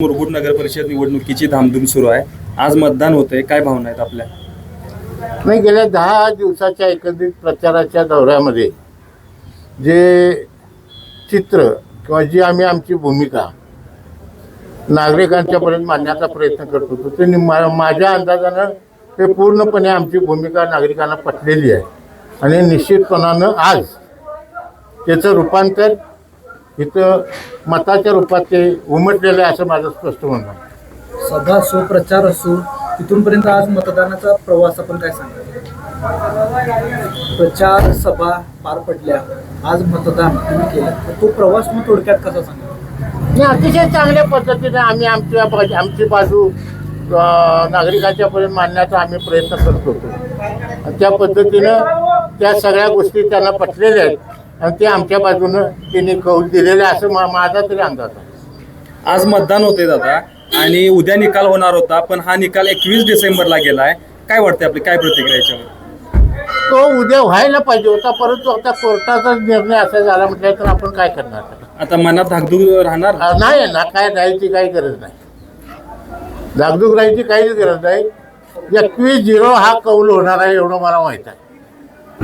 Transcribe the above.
मुरगुड नगर परिषद निवडणुकीची धामधूम सुरू आहे. आज मतदान होतंय. काय भावना आहेत आपल्या? नाही गेल्या दहा दिवसाच्या एकंदरीत प्रचाराच्या दौऱ्यामध्ये जे चित्र किंवा जी आम्ही आमची भूमिका नागरिकांच्यापर्यंत मांडण्याचा प्रयत्न करत होतो ते माझ्या अंदाजानं ते पूर्णपणे आमची भूमिका नागरिकांना पटलेली आहे. आणि निश्चितपणानं आज त्याचं रूपांतर इथं मताच्या रूपात ते उमटलेलं आहे असं माझं स्पष्ट म्हणणं आहे. सभा असो प्रचार असो तिथूनपर्यंत आज मतदानाचा प्रवास आपण काय सांगा प्रचार सभा पार पडल्या आज मतदान तुम्ही केलं. तर तो प्रवास मग थोडक्यात कसा सांगा आणि अतिशय चांगल्या पद्धतीने आम्ही आमच्या बाजू आमची बाजू अं, नागरिकांच्यापर्यंत मांडण्याचा आम्ही प्रयत्न करत होतो. आणि त्या पद्धतीनं त्या सगळ्या गोष्टी त्यांना पटलेल्या आहेत. आणि ते आमच्या बाजूनं त्यांनी कौल दिलेलं आहे असं मा माझा तरी अंदाज आहे. आज मतदान होते दादा आणि उद्या निकाल होणार होता पण हा निकाल एकवीस डिसेंबरला गेलाय. काय वाटते आपली? काय प्रतिक्रिया याच्यावर? तो उद्या व्हायला पाहिजे होता परंतु आता कोर्टाचा निर्णय असा झाला म्हटलं तर आपण काय करणार? आता मनात धाकधूक राहणार? नाही ना काय राहायची काही गरज नाही. धाकधूक राहायची काहीच गरज नाही. एकवीस झिरो हा कौल होणार आहे एवढं मला माहीत आहे.